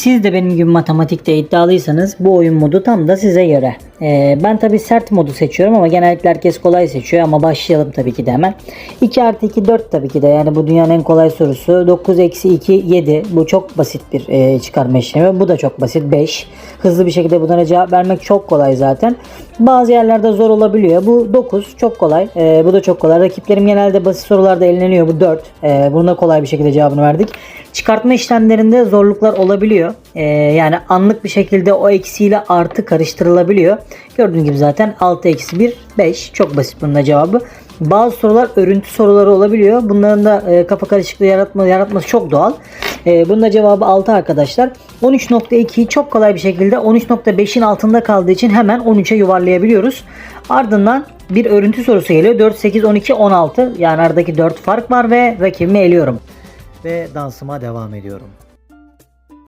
Siz de benim gibi matematikte iddialıysanız bu oyun modu tam da size göre. Ee, ben tabi sert modu seçiyorum ama genellikle herkes kolay seçiyor ama başlayalım tabii ki de hemen. 2 artı 2 4 tabii ki de yani bu dünyanın en kolay sorusu. 9 eksi 2 7 bu çok basit bir e, çıkarma işlemi. Bu da çok basit 5. Hızlı bir şekilde bunlara cevap vermek çok kolay zaten. Bazı yerlerde zor olabiliyor. Bu 9 çok kolay. Ee, bu da çok kolay. Rakiplerim genelde basit sorularda eğleniyor. Bu 4. Ee, buna kolay bir şekilde cevabını verdik. Çıkartma işlemlerinde zorluklar olabiliyor. Ee, yani anlık bir şekilde o eksiyle artı karıştırılabiliyor. Gördüğünüz gibi zaten 6 eksi 1 5. Çok basit bunun cevabı. Bazı sorular örüntü soruları olabiliyor. Bunların da e, kafa karışıklığı yaratma, yaratması çok doğal. E, bunun da cevabı 6 arkadaşlar. 13.2'yi çok kolay bir şekilde 13.5'in altında kaldığı için hemen 13'e yuvarlayabiliyoruz. Ardından bir örüntü sorusu geliyor. 4, 8, 12, 16. Yani aradaki 4 fark var ve rakibimi eliyorum. Ve dansıma devam ediyorum.